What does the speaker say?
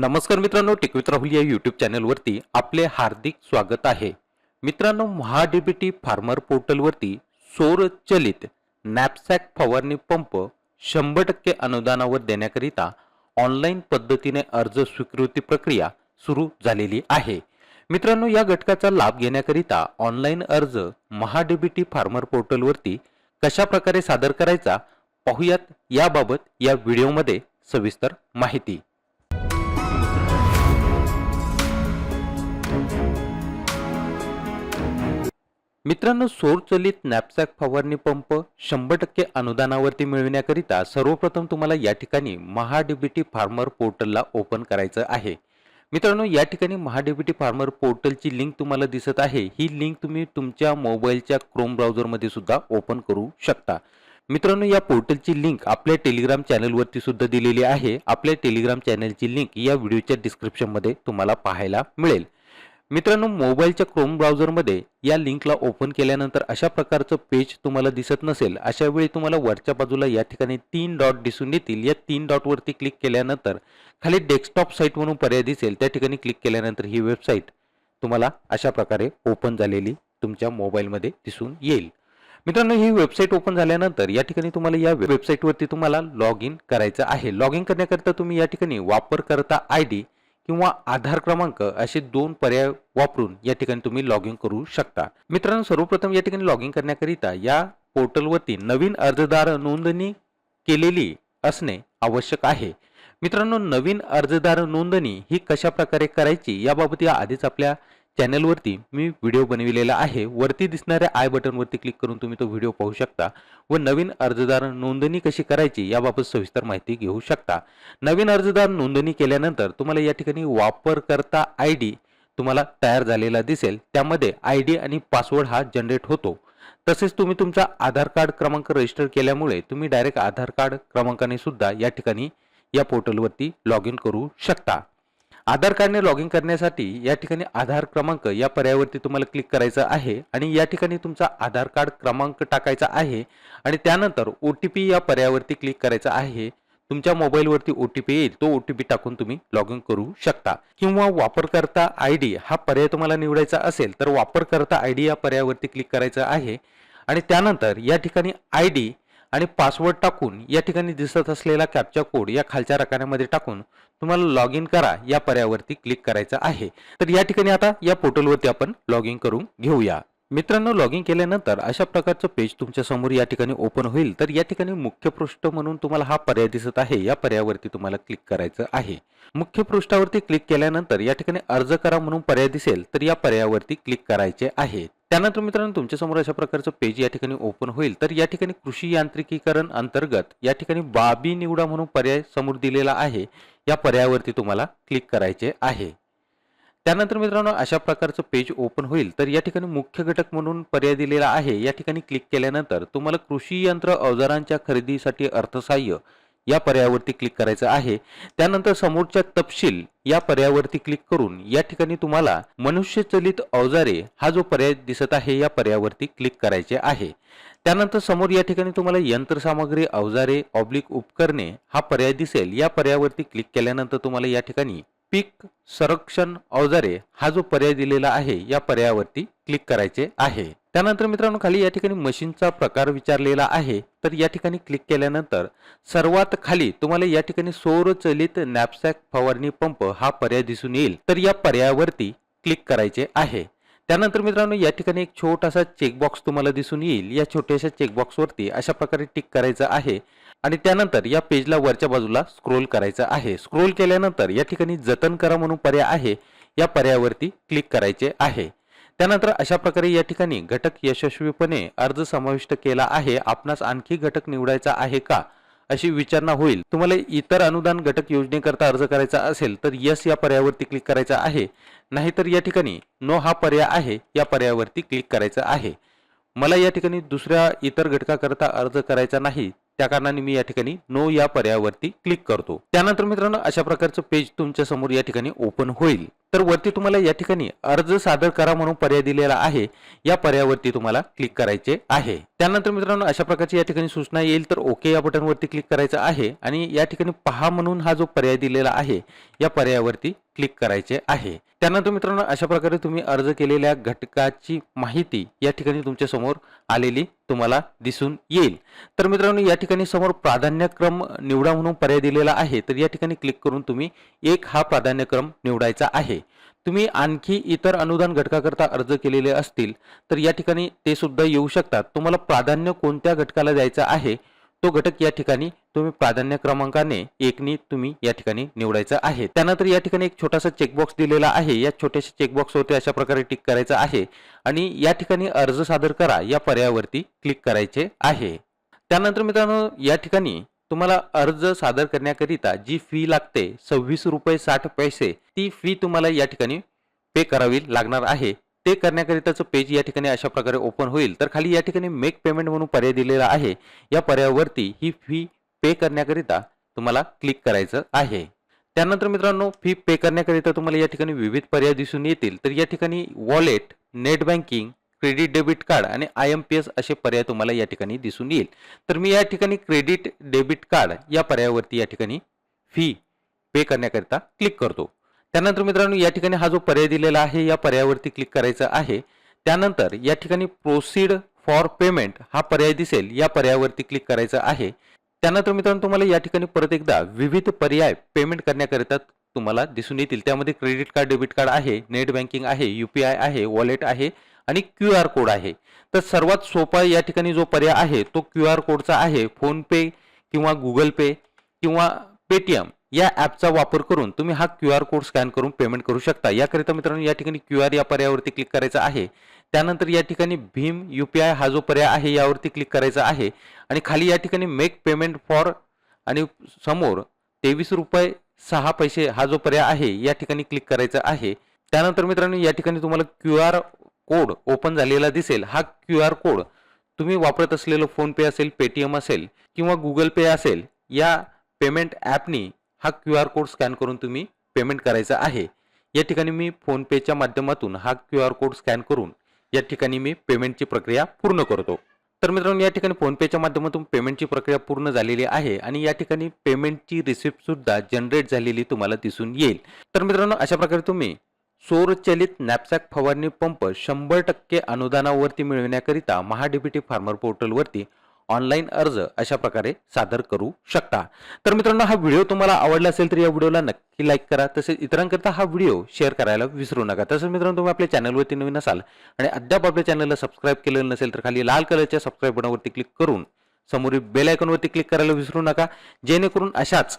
नमस्कार मित्रांनो टिकवित राहुल या यूट्यूब चॅनलवरती आपले हार्दिक स्वागत आहे. मित्रांनो महाडीबीटी फार्मर पोर्टलवरती सौर चलित नॅपसॅक फवारणी पंप शंभर टक्के अनुदानावर देण्याकरिता ऑनलाईन पद्धतीने अर्ज स्वीकृती प्रक्रिया सुरू झालेली आहे. मित्रांनो या घटकाचा लाभ घेण्याकरिता ऑनलाईन अर्ज महाडीबीटी फार्मर पोर्टलवरती कशा प्रकारे सादर करायचा पाहूयात याबाबत या व्हिडिओमध्ये सविस्तर माहिती. मित्रांनो सौरचलित नॅपसॅक फवारणी पंप शंभर टक्के अनुदानावरती मिळविण्याकरिता सर्वप्रथम तुम्हाला या ठिकाणी महाडीबीटी फार्मर पोर्टलला ओपन करायचं आहे. मित्रांनो या ठिकाणी महाडीबीटी फार्मर पोर्टलची लिंक तुम्हाला दिसत आहे. ही लिंक तुम्ही तुमच्या मोबाईलच्या क्रोम ब्राउझरमध्ये सुद्धा ओपन करू शकता. मित्रांनो या पोर्टलची लिंक आपल्या टेलिग्राम चॅनलवरती सुद्धा दिलेली आहे. आपल्या टेलिग्राम चॅनलची लिंक या व्हिडिओच्या डिस्क्रिप्शनमध्ये तुम्हाला पाहायला मिळेल. मित्रांनो मोबाईलच्या क्रोम ब्राउझरमध्ये या लिंकला ओपन केल्यानंतर अशा प्रकारचं पेज तुम्हाला दिसत नसेल अशा वेळी तुम्हाला वरच्या बाजूला या ठिकाणी तीन डॉट दिसून येतील. या तीन डॉटवरती क्लिक केल्यानंतर खाली डेस्कटॉप साईट म्हणून पर्याय दिसेल. त्या ठिकाणी क्लिक केल्यानंतर ही वेबसाईट तुम्हाला अशा प्रकारे ओपन झालेली तुमच्या मोबाईलमध्ये दिसून येईल. मित्रांनो ही वेबसाईट ओपन झाल्यानंतर या ठिकाणी तुम्हाला या वेबसाईटवरती तुम्हाला लॉग इन करायचं आहे. लॉग इन करण्याकरता तुम्ही या ठिकाणी वापरकर्ता आय डी किंवा आधार क्रमांक असे दोन पर्याय वापरून या ठिकाणी तुम्ही लॉग इन करू शकता. मित्रांनो सर्वप्रथम या ठिकाणी लॉग इन करण्याकरिता या पोर्टलवरती नवीन अर्जदार नोंदणी केलेली असणे आवश्यक आहे. मित्रांनो नवीन अर्जदार नोंदणी ही कशा प्रकारे करायची याबाबत या आधीच आपल्या चॅनलवरती मी व्हिडिओ बनविलेला आहे. वरती दिसणाऱ्या आय बटनवरती क्लिक करून तुम्ही तो व्हिडिओ पाहू शकता व नवीन अर्जदार नोंदणी कशी करायची याबाबत सविस्तर माहिती घेऊ शकता. नवीन अर्जदार नोंदणी केल्यानंतर तुम्हाला या ठिकाणी वापरकर्ता आय डी तुम्हाला तयार झालेला दिसेल. त्यामध्ये आय डी आणि पासवर्ड हा जनरेट होतो. तसेच तुम्ही तुमचा आधार कार्ड क्रमांक रजिस्टर केल्यामुळे तुम्ही डायरेक्ट आधार कार्ड क्रमांकाने सुद्धा या ठिकाणी या पोर्टलवरती लॉग इन करू शकता. आधार कार्डने लॉग इन करण्यासाठी या ठिकाणी आधार क्रमांक या पर्यायावरती तुम्हाला क्लिक करायचं आहे आणि या ठिकाणी तुमचा आधार कार्ड क्रमांक टाकायचा आहे आणि त्यानंतर ओ टी पी या पर्यायावरती क्लिक करायचा आहे. तुमच्या मोबाईलवरती ओ टी पी येईल. तो ओ टी पी टाकून तुम्ही लॉग इन करू शकता. किंवा वापरकर्ता आय डी हा पर्याय तुम्हाला निवडायचा असेल तर वापरकर्ता आय डी या पर्यायावरती क्लिक करायचं आहे. आणि त्यानंतर या ठिकाणी आय डी आणि पासवर्ड टाकून या ठिकाणी दिसत असलेला कॅप्चा कोड या खालच्या रकान्यामध्ये टाकून तुम्हाला लॉग इन करा या पर्यावरती क्लिक करायचं आहे. तर या ठिकाणी आता या पोर्टलवरती आपण लॉग इन करून घेऊया. मित्रांनो लॉग इन केल्यानंतर अशा प्रकारचं पेज तुमच्यासमोर या ठिकाणी ओपन होईल. तर या ठिकाणी मुख्य पृष्ठ म्हणून तुम्हाला हा पर्याय दिसत आहे. या पर्यायावरती तुम्हाला क्लिक करायचं आहे. मुख्य पृष्ठावरती क्लिक केल्यानंतर या ठिकाणी अर्ज करा म्हणून पर्याय दिसेल तर या पर्यायावरती क्लिक करायचे आहे. त्यानंतर मित्रांनो तुमच्यासमोर अशा प्रकारचं पेज या ठिकाणी ओपन होईल. तर या ठिकाणी कृषी यांत्रिकीकरण अंतर्गत या ठिकाणी बाबी निवडा म्हणून पर्याय समोर दिलेला आहे. या पर्यायावरती तुम्हाला क्लिक करायचे आहे. त्यानंतर मित्रांनो अशा प्रकारचं पेज ओपन होईल तर या ठिकाणी मुख्य घटक म्हणून पर्याय दिलेला आहे. या ठिकाणी क्लिक केल्यानंतर तुम्हाला कृषी यंत्र अवजारांच्या खरेदीसाठी अर्थसहाय्य या पर्यायावरती क्लिक करायचं आहे. त्यानंतर समोरच्या तपशील या पर्यायावरती क्लिक करून या ठिकाणी तुम्हाला मनुष्यचलित अवजारे हा जो पर्याय दिसत आहे या पर्यायावरती क्लिक करायचे आहे. त्यानंतर समोर या ठिकाणी तुम्हाला यंत्रसामग्री अवजारे ऑब्लिक उपकरणे हा पर्याय दिसेल. या पर्यायावरती क्लिक केल्यानंतर तुम्हाला या ठिकाणी पीक संरक्षण अवजारे हा जो पर्याय दिलेला आहे या पर्यायावरती क्लिक करायचे आहे. त्यानंतर मित्रांनो खाली या ठिकाणी मशीनचा प्रकार विचारलेला आहे. तर या ठिकाणी क्लिक केल्यानंतर सर्वात खाली तुम्हाला या ठिकाणी सौरचलित नॅपसॅक फवारणी पंप हा पर्याय दिसून येईल. तर या पर्यायावरती क्लिक करायचे आहे. त्यानंतर मित्रांनो या ठिकाणी एक छोटासा चेकबॉक्स तुम्हाला दिसून येईल. या छोट्याशा चेकबॉक्सवरती अशा प्रकारे टिक करायचं आहे आणि त्यानंतर या पेजला वरच्या बाजूला स्क्रोल करायचं आहे. स्क्रोल केल्यानंतर या ठिकाणी जतन करा म्हणून पर्याय आहे. या पर्यायावरती क्लिक करायचे आहे. त्यानंतर अशा प्रकारे या ठिकाणी घटक यशस्वीपणे अर्ज समाविष्ट केला आहे. आपणास आणखी घटक निवडायचा आहे का? अशी विचारणा होईल. तुम्हाला इतर अनुदान घटक योजनेकरता अर्ज करायचा असेल तर यस या पर्यायावरती क्लिक करायचा आहे. नाहीतर या ठिकाणी नो हा पर्याय आहे या पर्यायावरती क्लिक करायचा आहे. मला या ठिकाणी दुसऱ्या इतर घटकाकरता अर्ज करायचा नाही त्या कारणाने मी या ठिकाणी नो या पर्यायावरती क्लिक करतो. त्यानंतर मित्रांनो अशा प्रकारचं पेज तुमच्यासमोर या ठिकाणी ओपन होईल. तर वरती तुम्हाला या ठिकाणी अर्ज सादर करा म्हणून पर्याय दिलेला आहे. या पर्यायावरती तुम्हाला क्लिक करायचे आहे. त्यानंतर मित्रांनो अशा प्रकारची या ठिकाणी सूचना येईल तर ओके या बटनवरती क्लिक करायचं आहे आणि या ठिकाणी पहा म्हणून हा जो पर्याय दिलेला आहे या पर्यायावरती क्लिक करायचे आहे. त्यानंतर मित्रांनो अशा प्रकारे तुम्ही अर्ज केलेल्या घटकाची माहिती या ठिकाणी तुमच्यासमोर आलेली तुम्हाला दिसून येईल. तर मित्रांनो या ठिकाणी समोर प्राधान्यक्रम निवडा म्हणून पर्याय दिलेला आहे तर या ठिकाणी क्लिक करून तुम्ही एक हा प्राधान्यक्रम निवडायचा आहे. तुम्ही आणखी इतर अनुदान घटकाकरता अर्ज केलेले असतील तर या ठिकाणी ते सुद्धा येऊ शकतात. तुम्हाला प्राधान्य कोणत्या घटकाला द्यायचा आहे? तो घटक या ठिकाणी तुम्ही प्राधान्य क्रमांकाने एकनी तुम्ही या ठिकाणी निवडायचा आहे. त्यानंतर या ठिकाणी एक छोटासा चेकबॉक्स दिलेला आहे. या छोट्याशा चेकबॉक्सवरती अशा प्रकारे टिक करायचं आहे आणि या ठिकाणी अर्ज सादर करा. या पर्यायावरती क्लिक करायचे आहे. त्यानंतर मित्रांनो या ठिकाणी तुम्हाला अर्ज सादर करण्याकरिता जी फी लागते सव्वीस रुपये साठ पैसे ती फी तुम्हाला या ठिकाणी पे करावी लागणार आहे. ते करण्याकरिताचं पेज या ठिकाणी अशा प्रकारे ओपन होईल. तर खाली या ठिकाणी मेक पेमेंट म्हणून पर्याय दिलेला आहे. या पर्यायावरती ही फी पे करण्याकरिता तुम्हाला क्लिक करायचं आहे. त्यानंतर मित्रांनो फी पे करण्याकरिता तुम्हाला या ठिकाणी विविध पर्याय दिसून येतील. तर या ठिकाणी wallet net banking credit debit card आणि आय एम पी एस असे पर्याय तुम्हाला या ठिकाणी दिसून येईल. तर मी या ठिकाणी क्रेडिट डेबिट कार्ड या पर्यायावरती या ठिकाणी फी पे करण्याकरिता क्लिक करतो. त्यानंतर मित्रांनो या ठिकाणी हा जो पर्याय दिलेला आहे या पर्यायावरती क्लिक करायचा आहे. त्यानंतर या ठिकाणी प्रोसीड फॉर पेमेंट हा पर्याय दिसेल या पर्यायावरती क्लिक करायचा आहे. त्यानंतर मित्रांनो तुम्हाला या ठिकाणी परत एकदा विविध पर्याय पेमेंट करण्याकरिता तुम्हाला दिसून येतील. त्यामध्ये क्रेडिट कार्ड डेबिट कार्ड आहे नेट बँकिंग आहे यू पी आय आहे वॉलेट आहे आणि क्यू आर कोड आहे. तर सर्वात सोपा या ठिकाणी जो पर्याय आहे तो क्यू आर कोडचा आहे. फोनपे किंवा गुगल पे किंवा पेटीएम या ॲपचा वापर करून तुम्ही हा क्यू आर कोड स्कॅन करून पेमेंट करू शकता. याकरिता मित्रांनो या ठिकाणी क्यू आर या पर्यायावरती क्लिक करायचं आहे. त्यानंतर या ठिकाणी भीम यू पी आय हा जो पर्याय आहे यावरती क्लिक करायचा आहे. आणि खाली या ठिकाणी मेक पेमेंट फॉर आणि समोर तेवीस रुपये सहा पैसे हा जो पर्याय आहे या ठिकाणी क्लिक करायचा आहे. त्यानंतर मित्रांनो या ठिकाणी तुम्हाला क्यू आर कोड ओपन झालेला दिसेल हा क्यू आर कोड. तुम्ही वापरत असलेलं फोनपे असेल पेटीएम असेल किंवा गुगल पे असेल या पेमेंट ॲपनी हा क्यू आर कोड स्कॅन करून तुम्ही पेमेंट करायचा आहे. या ठिकाणी मी फोनपेच्या माध्यमातून हा क्यू आर कोड स्कॅन करून या ठिकाणी मी पेमेंटची प्रक्रिया पूर्ण करतो. तर मित्रांनो या ठिकाणी फोनपेच्या माध्यमातून पेमेंटची प्रक्रिया पूर्ण झालेली आहे आणि या ठिकाणी पेमेंटची रिसिप्टसुद्धा जनरेट झालेली तुम्हाला दिसून येईल. तर मित्रांनो अशा प्रकारे तुम्ही सौरचलित नॅपसॅक फवारणी पंप शंभर टक्के अनुदानावरती मिळविण्याकरिता महाडीबीटी फार्मर पोर्टलवरती ऑनलाईन अर्ज अशा प्रकारे सादर करू शकता. तर मित्रांनो हा व्हिडिओ तुम्हाला आवडला असेल तर या व्हिडिओला नक्की लाईक करा. तसेच इतरांकरता हा व्हिडिओ शेअर करायला विसरू नका. तसेच मित्रांनो तुम्ही आपल्या चॅनलवरती नवीन असाल आणि अद्याप आपल्या चॅनलला सबस्क्राईब केलेलं नसेल तर खाली लाल कलरच्या सबस्क्राईब बटनवरती क्लिक करून समोरील बेल आयकॉनवरती क्लिक करायला विसरू नका. जेणेकरून अशाच